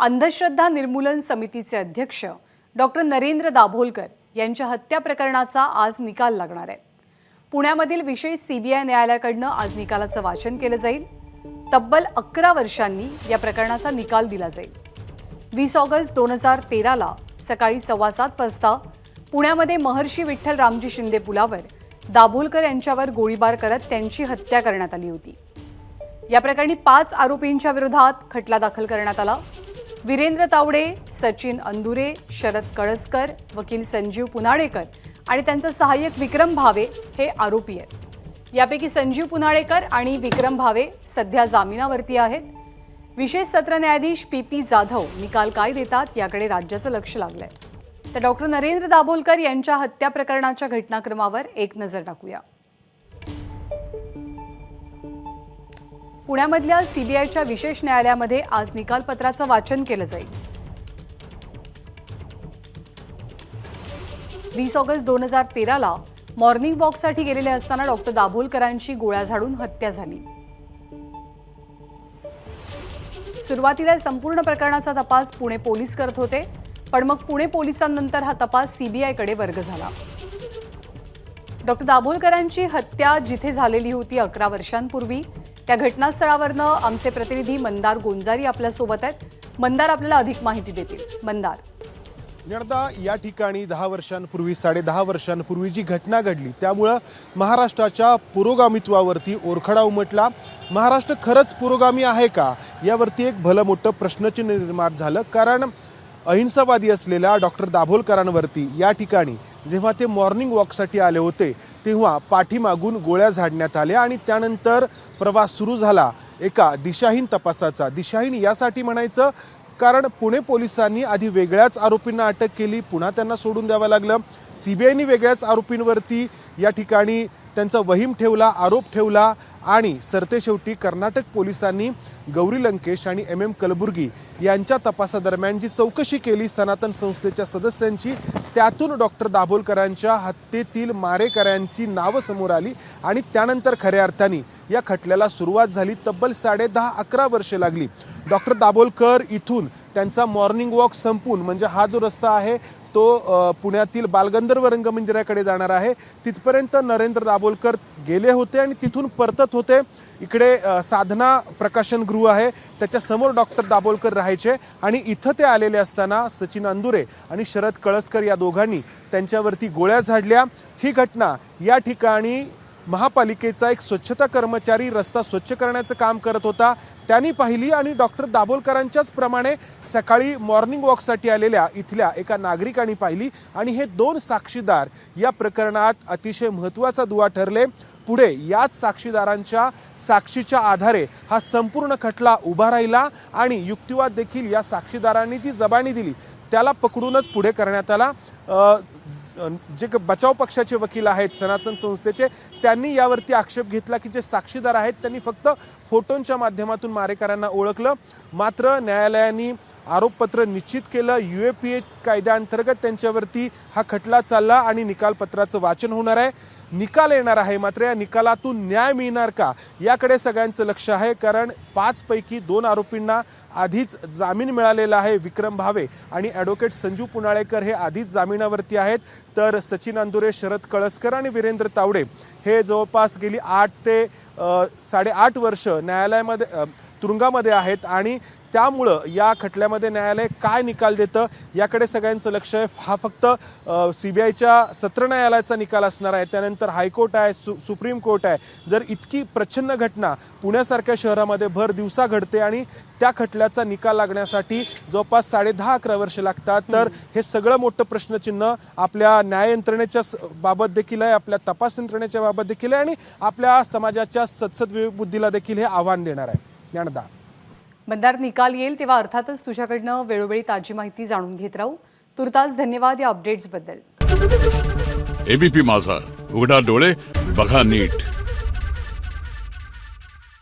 अंधश्रद्धा निर्मूलन समितीचे अध्यक्ष डॉक्टर नरेंद्र दाभोलकर यांच्या हत्या प्रकरणाचा आज निकाल लागणार आहे. पुण्यामधील विशेष सीबीआय न्यायालयाकडनं आज निकालाचं वाचन केलं जाईल. तब्बल अकरा वर्षांनी या प्रकरणाचा निकाल दिला जाईल. वीस ऑगस्ट दोन हजार तेराला सकाळी सव्वा सात वाजता पुण्यामध्ये महर्षी विठ्ठल रामजी शिंदे पुलावर दाभोलकर यांच्यावर गोळीबार करत त्यांची हत्या करण्यात आली होती. या प्रकरणी पाच आरोपींच्या विरोधात खटला दाखल करण्यात आला. वीरेंद्र तावडे सचिन अंदुरे शरद कळसकर वकील संजीव पुनाळेकर आणि त्यांचा सहाय्यक विक्रम भावे हे आरोपी आहेत. यापैकी संजीव पुनाळेकर आणि विक्रम भावे सध्या जामिनावरती आहेत. विशेष सत्र न्यायाधीश पी पी जाधव निकाल काय देतात याकडे राज्याचं लक्ष लागलंय. तर डॉक्टर नरेंद्र दाभोलकर यांच्या हत्या प्रकरणाच्या घटनाक्रमावर एक नजर टाकूया. पुण्यामधल्या सीबीआयच्या विशेष न्यायालयामध्ये आज निकालपत्राचं वाचन केलं जाईल. वीस ऑगस्ट दोन हजार तेराला मॉर्निंग वॉकसाठी गेलेले असताना डॉक्टर दाभोलकरांची गोळ्या झाडून हत्या झाली. सुरुवातीला संपूर्ण प्रकरणाचा तपास पुणे पोलीस करत होते पण मग पुणे पोलिसांनंतर हा तपास सीबीआयकडे वर्ग झाला. डॉक्टर दाभोलकरांची हत्या जिथे झालेली होती अकरा वर्षांपूर्वी त्या घटनास्थळावरनं आमचे प्रतिनिधी मंदार गोंजारी आपल्यासोबत आहेत. मंदार आपल्याला अधिक माहिती देतील. मंदार. यंदा या ठिकाणी दहा वर्षांपूर्वी साडे दहा वर्षांपूर्वी जी घटना घडली त्यामुळं महाराष्ट्राच्या पुरोगामित्वावरती ओरखडा उमटला. महाराष्ट्र खरंच पुरोगामी आहे का? यावरती एक भलं मोठं प्रश्नचिन्ह निर्माण झालं. कारण अहिंसावादी असलेल्या डॉक्टर दाभोलकरांवरती या ठिकाणी जेव्हा ते मॉर्निंग वॉकसाठी आले होते तेव्हा पाठीमागून गोळ्या झाडण्यात आल्या आणि त्यानंतर प्रवास सुरू झाला. एका दिशाहीन तपासाचा. दिशाहीन यासाठी म्हणायचं कारण पुणे पोलिसांनी आधी वेगळ्याच आरोपींना अटक केली पुन्हा त्यांना सोडून द्यावं लागलं. सी बी आयनी वेगळ्याच आरोपींवरती या ठिकाणी त्यांचा वहीम ठेवला आरोप ठेवला आणि सरतेशेवटी कर्नाटक पोलिसांनी गौरी लंकेश आणि एम एम कलबुर्गी यांच्या तपासादरम्यान जी चौकशी केली सनातन संस्थेच्या सदस्यांची त्यातून डॉक्टर दाभोलकरांच्या हत्येतील मारेकऱ्यांची नावं समोर आली आणि त्यानंतर खऱ्या अर्थाने या खटल्याला सुरुवात झाली. तब्बल साडे दहा अकरा वर्षे लागली. डॉक्टर दाभोलकर इथून त्यांचा मॉर्निंग वॉक संपून म्हणजे हा जो रस्ता आहे तो पुण्यातील बालगंधर्व रंगमंदिराकडे जाणार आहे. तिथपर्यंत नरेंद्र दाभोलकर गेले होते आणि तिथून परतत होते. इकडे साधना प्रकाशनगृह आहे. त्याच्यासमोर डॉक्टर दाभोलकर राहायचे आणि इथं ते आलेले असताना सचिन अंदुरे आणि शरद कळसकर या दोघांनी त्यांच्यावरती गोळ्या झाडल्या. ही घटना या ठिकाणी महापालिकेचा एक स्वच्छता कर्मचारी रस्ता स्वच्छ करण्याचं काम करत होता. त्यांनी पाहिली आणि डॉक्टर दाभोलकरांच्याच प्रमाणे सकाळी मॉर्निंग वॉकसाठी आलेल्या इथल्या एका नागरिकांनी पाहिली आणि हे दोन साक्षीदार या प्रकरणात अतिशय महत्त्वाचा दुवा ठरले. पुढे याच साक्षीदारांच्या साक्षीच्या आधारे हा संपूर्ण खटला उभा राहिला आणि युक्तिवाद देखील या साक्षीदारांनी जी जबानी दिली त्याला पकडूनच पुढे करण्यात आला. जे क- बचाव पक्षाचे वकील आहेत सनातन संस्थेचे त्यांनी यावरती आक्षेप घेतला की जे साक्षीदार आहेत त्यांनी फक्त फोटोंच्या माध्यमातून मारेकऱ्यांना ओळखलं. मात्र न्यायालयाने आरोपपत्र निश्चित केलं. यू ए पी ए कायद्याअंतर्गत त्यांच्यावरती हा खटला चालला आणि निकालपत्राचं वाचन होणार आहे. निकाल येणार आहे मात्र या निकालातून न्याय मिळणार का याकडे सगळ्यांचं लक्ष आहे. कारण पाचपैकी दोन आरोपींना आधीच जामीन मिळालेला आहे विक्रम भावे आणि ॲडव्होकेट संजू पुनाळेकर हे आधीच जामिनावरती आहेत. तर सचिन अंदुरे शरद कळसकर आणि वीरेंद्र तावडे हे जवळपास गेली आठ ते साडेआठ वर्ष न्यायालयामध्ये तुरुंगामध्ये आहेत आणि त्यामुळं या खटल्यामध्ये न्यायालय काय निकाल देतं याकडे सगळ्यांचं लक्ष आहे. हा फक्त सी बी आयच्या सत्र न्यायालयाचा निकाल असणार आहे. त्यानंतर हायकोर्ट आहे सु सुप्रीम कोर्ट आहे. जर इतकी प्रच्छन्न घटना पुण्यासारख्या शहरामध्ये भर दिवसा घडते आणि त्या खटल्याचा निकाल लागण्यासाठी जवळपास साडे दहा अकरा वर्ष लागतात तर हे सगळं मोठं प्रश्नचिन्ह आपल्या न्याय यंत्रणेच्या स- बाबत देखील आहे आपल्या तपास यंत्रणेच्या बाबत देखील आहे आणि आपल्या समाजाच्या सत्सद विवेकबुद्धीला देखील हे आव्हान देणार आहे. ज्ञानदा मंदार निकाल येईल तेव्हा अर्थातच तुझ्याकडनं वेळोवेळी ताजी माहिती जाणून घेत राहू. तुर्तास धन्यवाद या अपडेट्सबद्दल एबीपी माझा. उघडा डोळे बघा नीट.